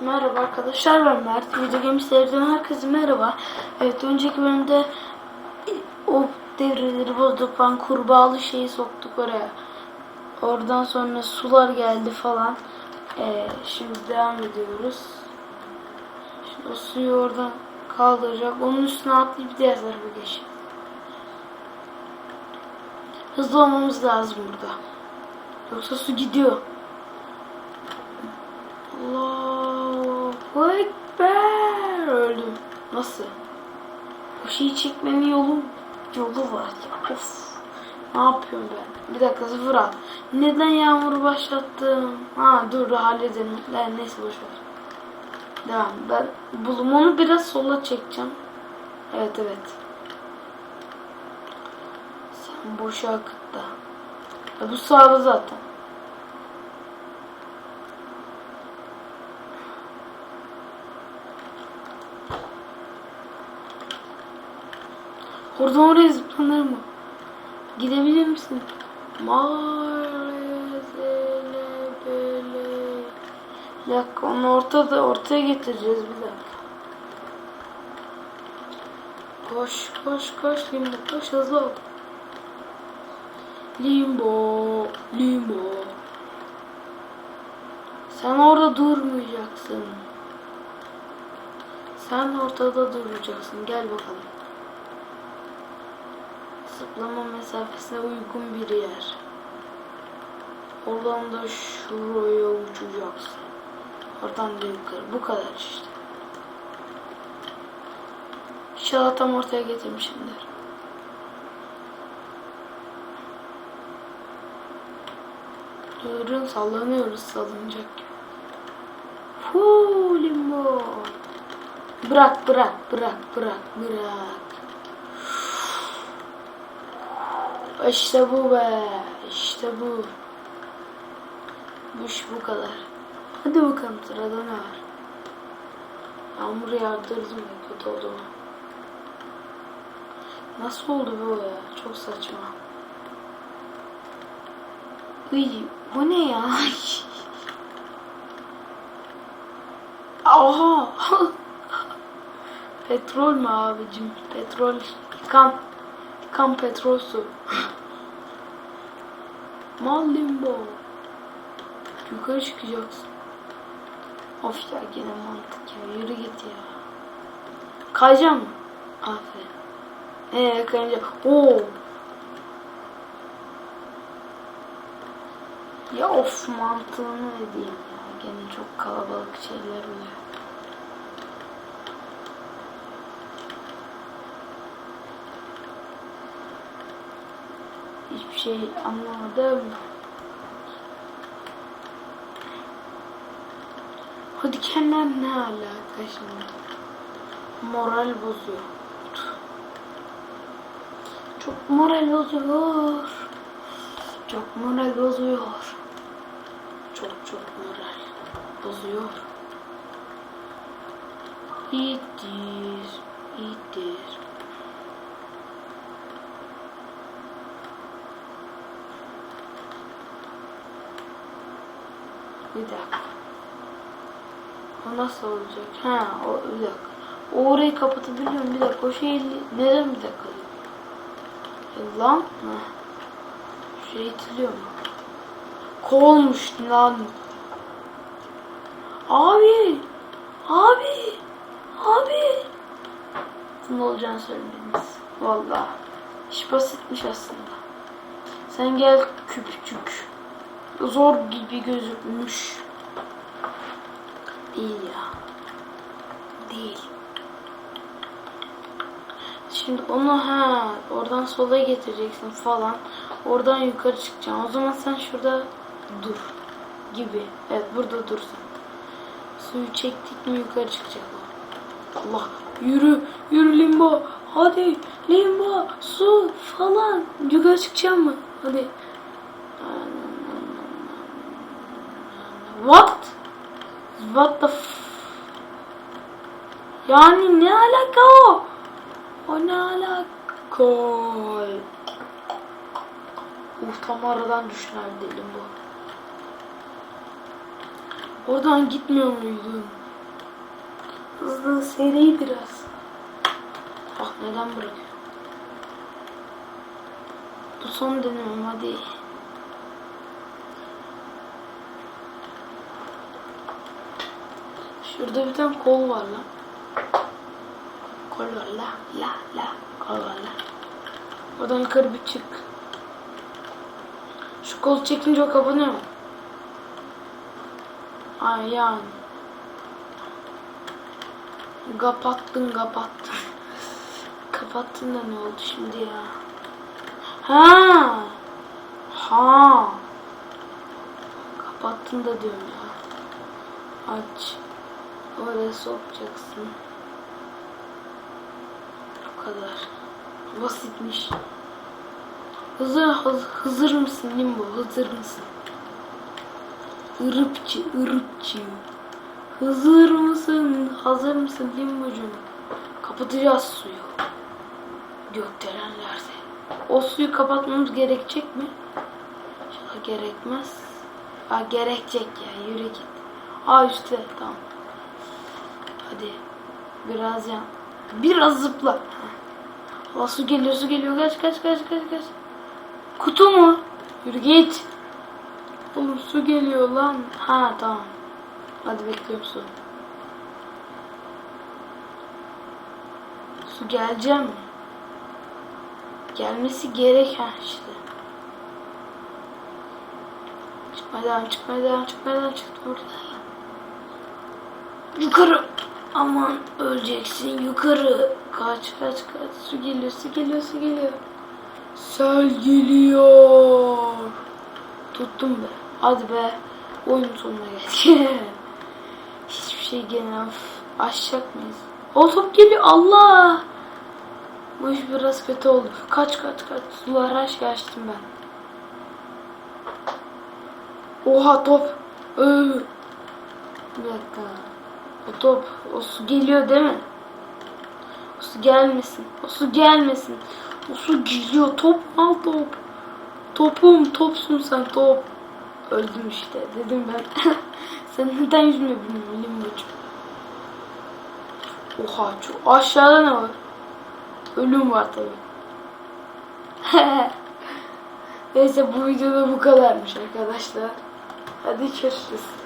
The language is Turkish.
Merhaba arkadaşlar ben Mert. Video Games'lerden herkese merhaba. Evet önceki bölümde o devreleri bozduk falan kurbağalı şeyi soktuk oraya. Oradan sonra sular geldi falan. Ee, şimdi devam ediyoruz. Şimdi o suyu oradan kaldıracak. Onun üstüne atlayıp diğer tarafa geçeceğiz. Hızlı olmamız lazım burada. Yoksa su gidiyor. Allahu Ekber. Öldüm. Nasıl? O şeyi çekmenin yolu yolu var ya. Of. Ne yapıyorum ben? Bir dakika sıfır al. Neden yağmuru başlattım? Ha dur halledelim. Ben neyse boş ver. Devam. Ben bulum onu biraz sola çekeceğim. Evet evet. Sen boşa akıt da. Ya bu sağda zaten. Oradan oraya zıplanır mı? Gidebilir misin? Böyle. Bir onu ortada ortaya getireceğiz bir dakika. Koş koş koş limbo koş hızlı ol. Limbo limbo. Sen orada durmayacaksın. Sen ortada duracaksın. Gel bakalım. Zıplama mesafesine uygun bir yer. Oradan da şuraya uçacaksın. Oradan da yukarı. Bu kadar işte. İnşallah tam ortaya getirmişimdir. Durun sallanıyoruz sallanacak gibi. Huu limbo. Bırak bırak bırak bırak bırak. İşte bu be. İşte bu. Bu iş bu kadar. Hadi bakalım sırada ne var? Yağmur yağdırdım ya kötü oldu mu? Nasıl oldu bu ya? Çok saçma. Uy, bu ne ya? Oha! Petrol mü abicim? Petrol. Kan. Kan petrol su. Mal limbo. Yukarı çıkacaksın. Of ya gene mantık ya. Yürü git ya. Kayacağım mı? Aferin. Eee kayacağım. Oo. Ya of mantığını edeyim ya. Gene çok kalabalık şeyler oluyor. Hiçbir şey anlamadım. O dikenler ne alaka şimdi? Moral bozuyor. Çok moral bozuyor. Çok moral bozuyor. Çok çok moral bozuyor. İyidir. İyidir. Bir dakika. O nasıl olacak? Ha, o bir dakika. O orayı kapatabiliyorum. Bir dakika. O şey neden bir dakika? E, lan. Ha. Şey itiliyor mu? Kovulmuş lan. Abi. Abi. Abi. Ne olacağını söylediniz. Vallahi. İş basitmiş aslında. Sen gel küpçük. Zor gibi gözükmüş. Değil ya. Değil. Şimdi onu ha oradan sola getireceksin falan. Oradan yukarı çıkacaksın. O zaman sen şurada dur gibi. Evet burada dur sen. Suyu çektik mi yukarı çıkacak. Allah yürü yürü limbo. Hadi limbo su falan. Yukarı çıkacağım mı? Hadi. What? What the f Yani ne alaka o? O ne alaka? Uf tam aradan düştü neredeydim bu. Oradan gitmiyor muydun? Hızlı seri biraz. Ah neden bırakıyor? Bu son denemem hadi. Şurada bir tane kol var lan. Kol var la la la kol var la. Oradan yukarı bir çık. Şu kol çekince o kapanıyor mu? Ay yani. Kapattın kapattın. Kapattın da ne oldu şimdi ya? Ha. Ha. Kapattın da diyorum ya. Aç. Oraya sokacaksın. Bu kadar. Basitmiş. Hızır, hız, hızır mısın Limbo? Hızır mısın? Irıpçı, ırıpçı. Hazır mısın? Hazır mısın Limbo'cum? Kapatacağız suyu. Gökdelenlerde. O suyu kapatmamız gerekecek mi? İnşallah gerekmez. Ha gerekecek ya yürü git. Aa üstte tamam. Hadi. Biraz yan. Biraz zıpla. Aa su geliyor su geliyor kaç kaç kaç kaç kaç. Kutu mu? Yürü git. Oğlum su geliyor lan. Ha tamam. Hadi bekliyorum su. Su gelecek mi? Gelmesi gerek ha işte. Devam, çıkmaya devam, çıktı burada. Yukarı. Aman öleceksin yukarı. Kaç kaç kaç. Su geliyor, su geliyor, su geliyor. Sel geliyor. Tuttum be. Hadi be. Oyun sonuna geldik. Hiçbir şey gene. Aşacak mıyız? O top geliyor. Allah. Bu iş biraz kötü oldu. Kaç kaç kaç. Sular her şeyi açtım ben. Oha top. Ee. Bir dakika. O top. O su geliyor değil mi? O su gelmesin. O su gelmesin. O su geliyor. Top al top. Topum. Topsun sen top. Öldüm işte dedim ben. sen neden yüzme bilmiyorum Limbo'cum. Oha çok aşağıda ne var? Ölüm var tabi. Neyse bu videoda bu kadarmış arkadaşlar. Hadi görüşürüz.